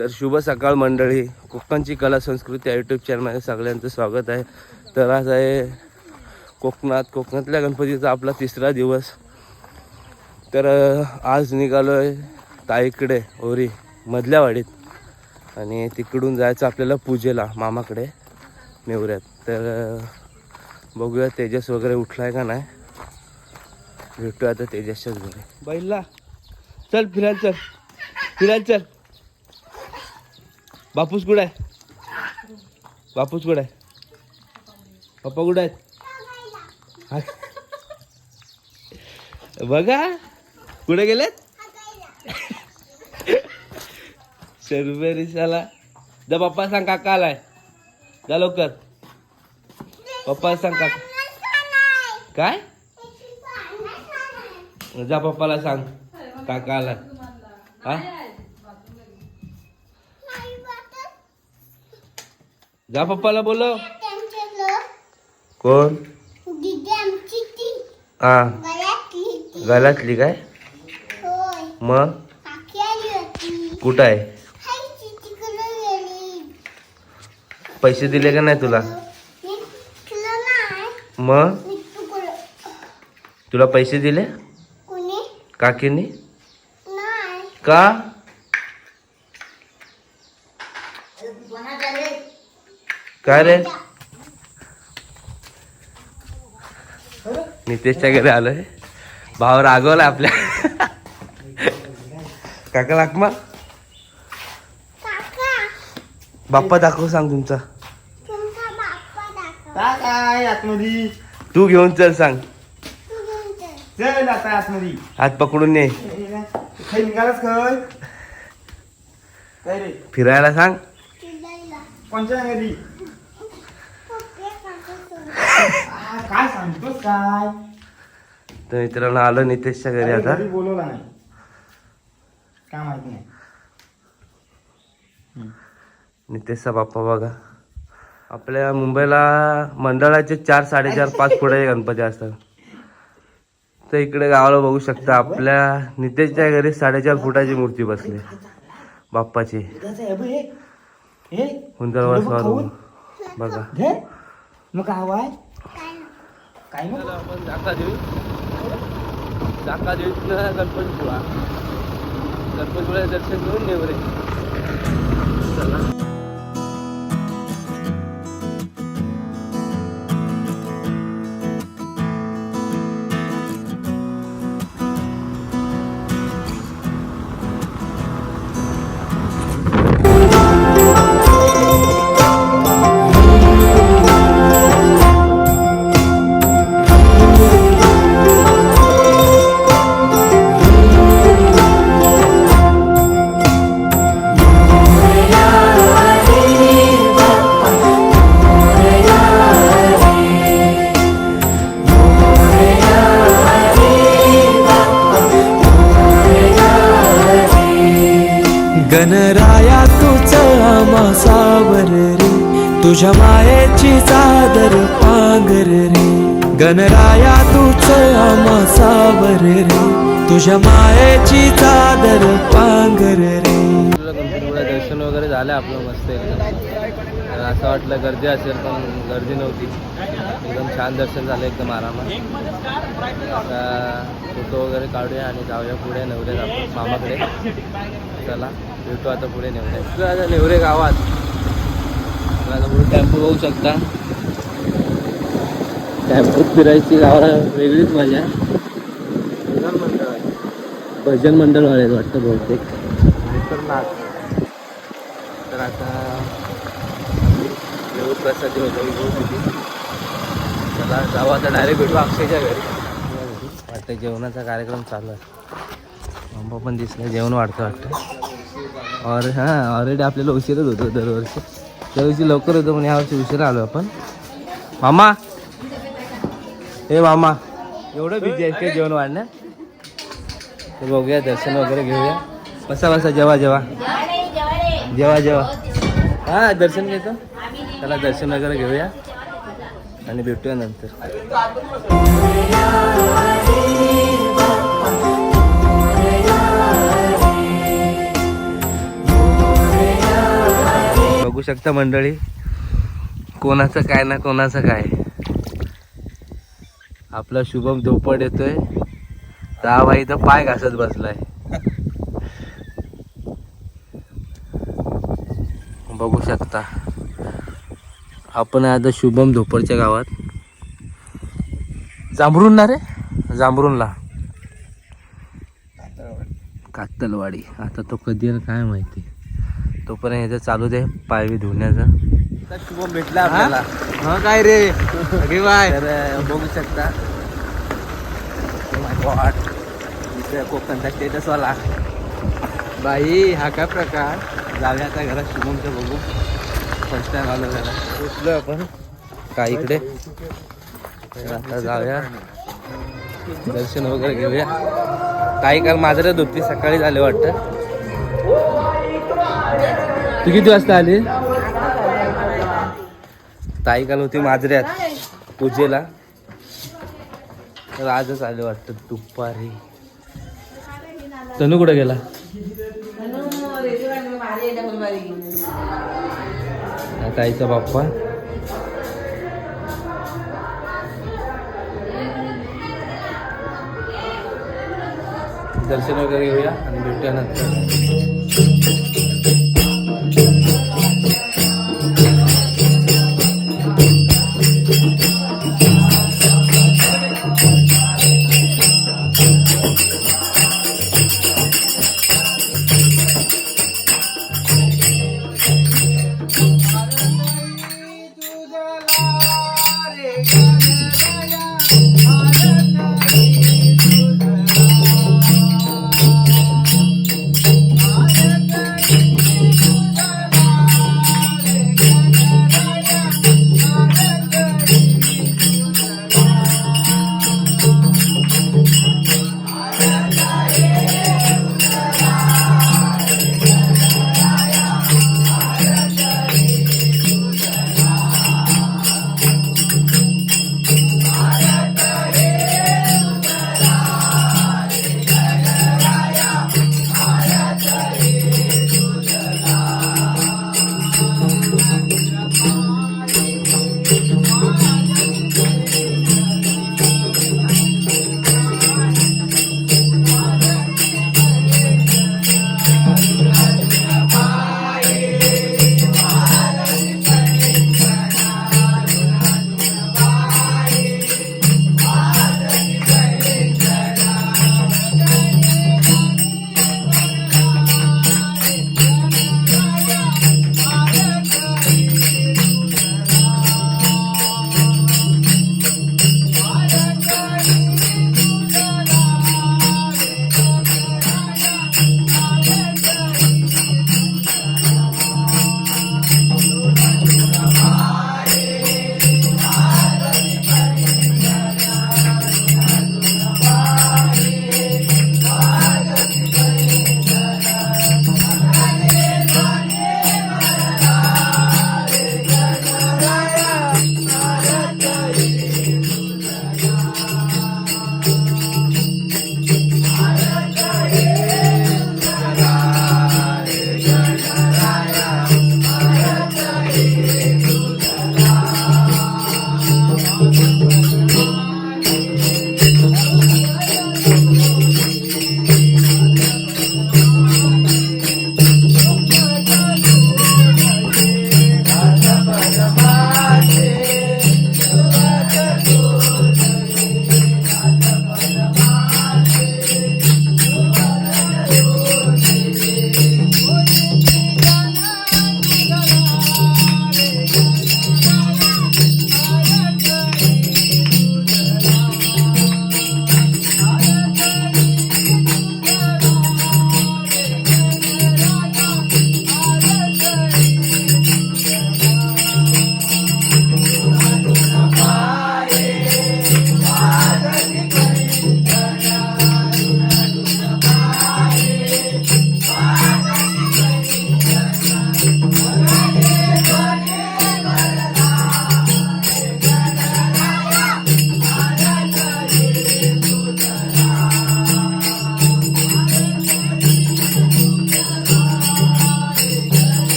तर शुभ सकाळ मंडळी. कोकणची कला संस्कृती या यूट्यूब चॅनलमध्ये सगळ्यांचं स्वागत आहे. तर आज आहे कोकणात कोकणातल्या गणपतीचा आपला तिसरा दिवस. तर आज निघालो आहे ताईकडे ओरी मधल्या वाडीत. आणि तिकडून जायचं आपल्याला पूजेला मामाकडे नेवऱ्यात. तर बघूया तेजस वगैरे उठला आहे का नाही? भेटूया आता तेजसच्याच घरी. बैलला चल फिरायला चल. फिरायला चल. बापूस कुठं आहे? बापूस कुठं आहे? पप्पा कुठं आहेत? हा. बघा. कुठे गेलेत? सर्वे द जा पप्पा सांग काका आलाय. जा लवकर. पप्पा सांग काका. काय? जा पप्पाला सांग. काका आलाय. हा? जा पप्पाला बोलव. कोण? हा. गळ्यातली काय? मग? कुठं आहे? पैसे दिले का नाही तुला? मग? तुला पैसे दिले? काकीने? का? काय रे? नितेशच्या घरी आलोय. भाव रागवला आपल्या. काका लाकमा बाप्पा दाखव सांग तुमचा. काय आतमध्ये. तू घेऊन चल सांग. चल. आता आतमध्ये. हात पकडून ने खाई निघालाच खय काय रे? फिरायला सांग. कोणच्या घरी? काय सांगतोस काय? तर मित्रांनो आलो नितेशच्या घरी आता. घरी बोलवला नाही. काय माहीत नाही. नितेशचा बाप्पा बघा. आपल्या मुंबईला मंडळाचे चार साडेचार पाच फुटाचे गणपती असतात. तर इकडे गावाला बघू शकता आपल्या नितेशच्या घरी साडेचार फुटाची मूर्ती बसली. बाप्पाची. दुधाचं आहे बघ हे. हे घे. मग काय हवाय काय मग? आपण जाका देऊ. जाका देऊ गणपतीपुळा. गणपतीपुळा दर्शन घेऊन रे. चला. तुझ्या मायेची चादर पांगर रे. गणराया तुझ आमासावर रे. तुझ्या मायेची चादर पांगर रे. दर्शन वगैरे झालं आपलं मस्त एकदम. असं वाटलं गर्दी असेल पण गर्दी नव्हती. एकदम छान दर्शन झालं एकदम आरामात. आता फोटो वगैरे काढूया आणि जाऊया पुढे नेवरे आपण मामाकडे. चला भेटू आता पुढे नेवरे नेवरे गावात. टेम्पो बघू शकता. टेम्पोत फिरायची गावाला वेगळीच मजा. आहे भजन मंडळ आहे भजन मंडळ वाले वाटतं बहुतेक. तर आता देऊ प्रसाद होतो. चला जाऊ आता डायरेक्ट भेटू अक्षयच्या घरी. वाटतं जेवणाचा कार्यक्रम चालू आहे. आंबा पण दिसला जेवण वाढतं वाटतं. और हां ऑलरेडी आपल्याला उशीरच होतो दरवर्षी. त्या दिवशी लवकर होतो पण यावर्षी उशिरा आलो आपण. मामा. हे मामा. एवढं बिझी आहे का जेवण वाढण्यात तर बघूया दर्शन वगैरे घेऊया. बसा बसा जेवा जेवा. जेवा जेवा. हा दर्शन घेतो. त्याला दर्शन वगैरे घेऊया. आणि भेटूया नंतर. बघू शकता मंडळी. कोणाचं काय ना कोणाचं काय. आपला शुभम धोपड येतोय. भाई तर पाय घासत बसलाय. बघू शकता. आपण आता शुभम धोपडच्या गावात. जांभरून ना रे? जांभरूनला. कातलवाडी. आता तो कधी काय माहिती. तोपर्यंत इथं चालू दे पायवी धुण्याचं शुभम भेटला आपल्याला. हा काय रे? अरे बाय. तर बघू शकता. Oh इथे कोकणचा स्टेटसवाला बाई हा काय प्रकार? जाऊया आता घरात शुभमचं बघू. फर्स्ट टाइम आलो घरात. पोचलो आपण. काय इकडे? तर आता जाऊया. दर्शन वगैरे घेऊया. काही काल माझं धोती सकाळी झाले वाटतं. तू किती वाजता आली? ताई काल होती माजऱ्यात पूजेला. तर आजच आले वाटतं दुपारी. तनू कुठे गेला? ताईचा बाप्पा. दर्शन वगैरे घेऊया आणि भेटूया नंतर.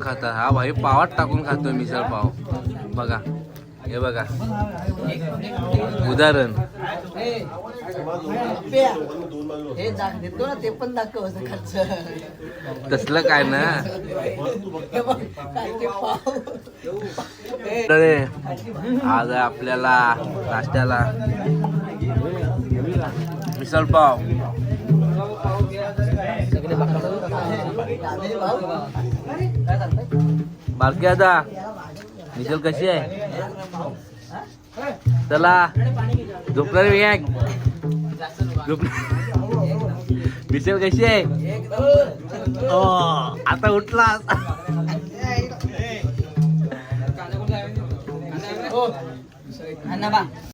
खाता. हा भाई पावात टाकून खातोय मिसळ पाव. बघा हे बघा. उदाहरण. हे तसलं काय ना? अरे आज आहे आपल्याला नाश्त्याला. मिसळ पाव. बालकी आता. मिसळ कशी आहे? चला. झोपणार मी आहे मिसळ कशी आहे? आता उठला. हो. अण्णा बा.